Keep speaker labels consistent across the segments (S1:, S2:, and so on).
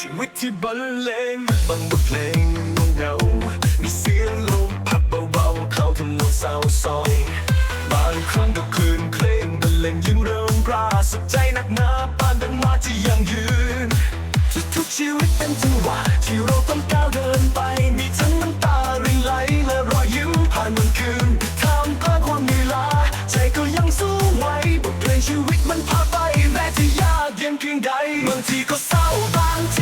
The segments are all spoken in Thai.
S1: ชีวิตที่บรรเลงบางบทเพลงเงามีเสียงลมพัดเบาๆเข้าทำนองเศร้าซอยบางครั้งก็คลื่นเพลงบรรเลงยิ่งเริ่มราสุดใจหนักหนาปานดังมาที่ยังยืนทุกๆชีวิตเป็นจังหวะที่เราต้องก้าวเดินไปมีทั้งน้ำตารินไหลและรอยยิ้มผ่านมันคืนท่ามกลางความเหนื่อยล้าใจก็ยังสู้ไหวบทเพลงชีวิตมันพาไปแม้จะยากเย็นเพียงใดบางทีก็เศร้าบางที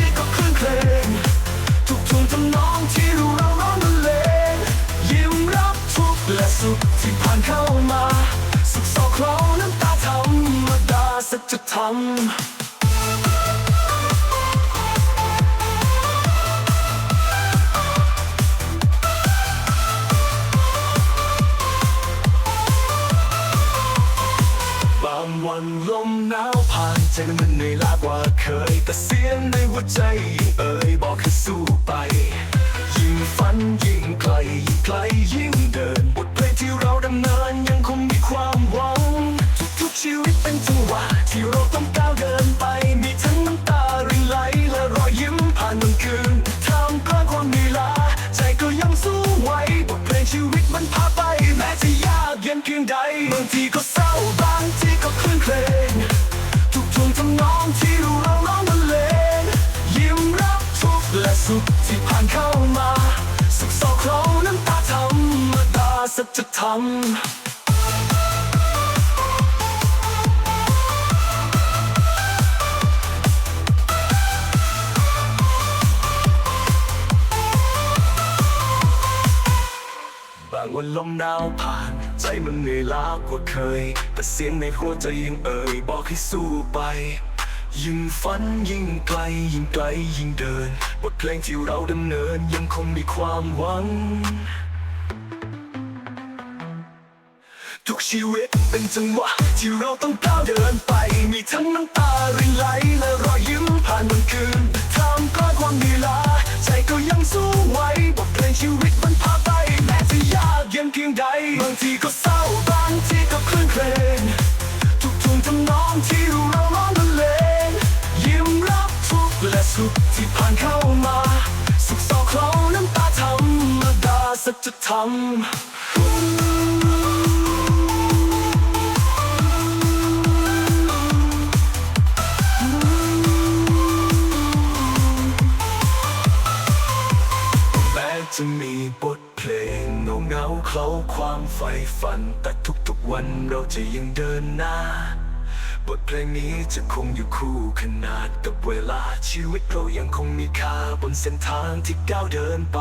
S1: สุขที่ผ่านเข้ามา สุขโศกเราน้ำตาธรรมดาสัจธรรมบางวันลมหนาวผ่านใจมันเหนื่อยล้ากว่าเคย แต่เสียงในหัวใจเอ่ยบอกให้สู้ไป ยิ่งฝันยิ่งไกลยิ่งไกลยิ่งเดิน ชีวิตเป็นจังหวะที่เราต้องก้าวเดินไป มีทั้งน้ำตารินไหลและรอยยิ้มผ่านมันคืนท่ามกลางความเหนื่อยล้าใจก็ยังสู้ไหวบทเพลงชีวิตมันพาไปแม้จะยากเย็นเพียงใดบางทีก็เศร้าบางทีก็คลื่นเพลงทุกทวงทำนองที่เราร้องบรรเลงยิ้มรับทุกและสุขที่ผ่านเข้ามา สุขโศกเราน้ำตาธรรมดาสัจธรรม วันลมหนาวผ่าน ใจมันเหนื่อยล้ากว่าเคย แต่เสียงในหัวใจยังเอ่ยบอกให้สู้ไป ยิ่งฝันยิ่งไกล ยิ่งไกลยิ่งเดิน บทเพลงที่เราดำเนินยังคงมีความหวัง ทุกชีวิตเป็นจังหวะที่เราต้องก้าวเดินไป มีทั้งน้ำตารินไหล ใด บางทีก็เศร้าบางทีก็คลื่นเพลง ทุกทวงทำนองที่เราร้องบรรเลงยิ้มรับทุกและสุขที่ผ่านเข้ามา สุขโศกเราน้ำตาธรรมดาสัจธรรมจะมีบทเพลง เงาเงาเคลาความใฝ่ฝัน แต่ทุกๆวันเราจะยังเดินหน้า บทเพลงนี้จะคงอยู่คู่ขนาดกับเวลาชีวิตเรายังคงมีค่าบนเส้นทางที่ก้าวเดินไป